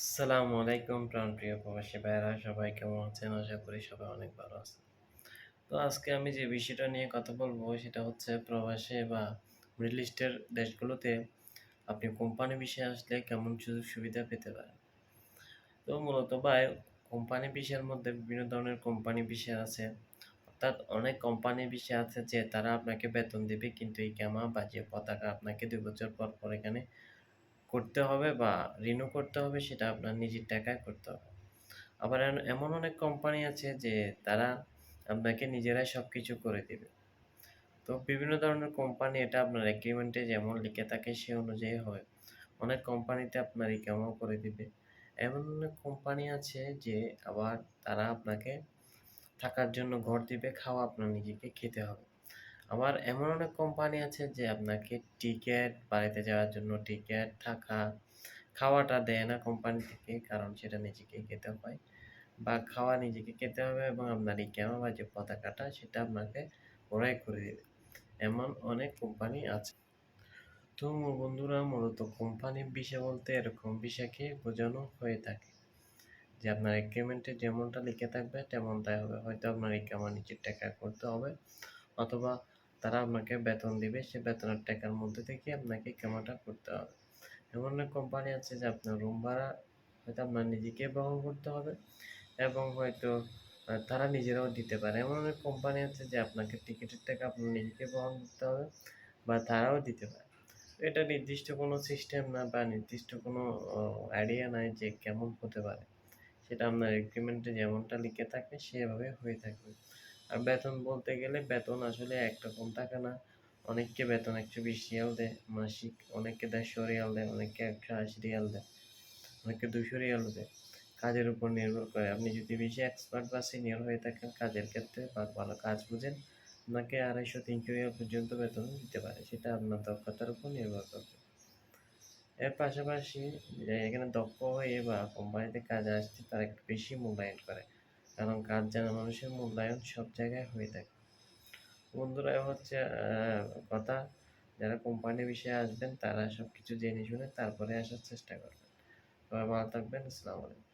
আসসালামু আলাইকুম, প্রাণপ্রিয় প্রবাসী ভাইয়েরা, সবাই কেমন আছেন? আশা করি সবাই অনেক ভালো আছেন। তো আজকে আমি যে বিষয়টা নিয়ে কথা বলব, সেটা হচ্ছে প্রবাসে বা মিডল ইস্টের দেশগুলোতে আপনি কোম্পানি বিষয়ে আসলে কেমন সুযোগ সুবিধা পেতে পারেন? তো মূলত ভাই, কোম্পানি বিষয়ের মধ্যে বিভিন্ন ধরনের কোম্পানি বিষয় আছে। অর্থাৎ অনেক কোম্পানি বিষয় আছে যে তারা আপনাকে বেতন দেবে, কিন্তু এই ক্যামা বা যে পতাকা আপনাকে দুই বছর পর পর এখানে করতে হবে বা রিনিউ করতে হবে সেটা আপনার নিজের টাকায় করতে হবে। আবার এমন অনেক কোম্পানি আছে যে তারা আপনাকে নিজেরাই সব কিছু করে দেবে। তো বিভিন্ন ধরনের কোম্পানি এটা আপনার এগ্রিমেন্টে যেমন লিখে থাকে সে অনুযায়ী হয়। অনেক কোম্পানিতে আপনার ইকামাও করে দিবে। এমন অনেক কোম্পানি আছে যে আবার তারা আপনাকে থাকার জন্য ঘর দিবে, খাওয়া আপনার নিজেকে খেতে হবে। আবার এমন অনেক কোম্পানি আছে যে আপনাকে টিকিট বাড়িতে যাওয়ার জন্য টিকিট থাকা খাওয়াটা দেয় না কোম্পানি থেকে, কারণ সেটা নিজেকে খেতে হয় বা খাওয়া নিজেকে খেতে হবে এবং আপনার এই ক্যামা বা যে পতাকাটা সেটা আপনাকে ওরাই করে দেবে। এমন অনেক কোম্পানি আছে। তো বন্ধুরা, মূলত কোম্পানির বিষয় বলতে এরকম বিষয়কে বোঝানো হয়ে থাকে যে আপনার এগ্রিমেন্টে যেমনটা লিখে থাকবে তেমনটাই হবে। হয়তো আপনার এই ক্যামা নিজের টাকা করতে হবে অথবা তারা আপনাকে বেতন দিবে, সে বেতনের টাকার মধ্যে থেকে আপনাকে ক্যামাটা করতে হবে। এমন অনেক কোম্পানি আছে যে আপনার রুম ভাড়া হয়তো আপনার নিজেকে বহন করতে হবে এবং হয়তো তারা নিজেরাও দিতে পারে। এমন অনেক কোম্পানি আছে যে আপনাকে টিকিটের টাকা আপনার নিজেকে বহন করতে হবে বা তারাও দিতে পারে। এটা নির্দিষ্ট কোনো সিস্টেম না বা নির্দিষ্ট কোনো আইডিয়া নাই যে কেমন হতে পারে। সেটা আপনার এগ্রিমেন্টে যেমনটা লিখে থাকে, সেভাবে হয়ে থাকবে। আর বেতন বলতে গেলে বেতন আসলে একরকম থাকে না। অনেককে বেতন একশো বিশ রিয়াল দেয় মাসিক, অনেককে দেড়শো রিয়াল দেয়, অনেককে একশো আশি রিয়াল দেয়, অনেককে দুশো রিয়াল দেয়। কাজের উপর নির্ভর করে। আপনি যদি বেশি এক্সপার্ট বা সিনিয়র হয়ে থাকেন, কাজের ক্ষেত্রে বা ভালো কাজ বুঝেন, আপনাকে আড়াইশো, তিনশো রিয়াল পর্যন্ত বেতন দিতে পারে। সেটা আপনার দক্ষতার উপর নির্ভর করবে। এর পাশাপাশি এখানে দক্ষ হয়ে বা কোম্পানিতে কাজে আসতে তারা একটু বেশি মূল্যায়ন করে। কারণ কাজ জানা মানুষের মূল্যায়ন সব জায়গায় হয়ে থাকে। বন্ধুরা হচ্ছে কথা। যারা কোম্পানি বিষয়ে আসবেন, তারা সব কিছু জেনে শুনে তারপরে আসার চেষ্টা করবেন। সবাই ভালো থাকবেন। আসসালামু আলাইকুম।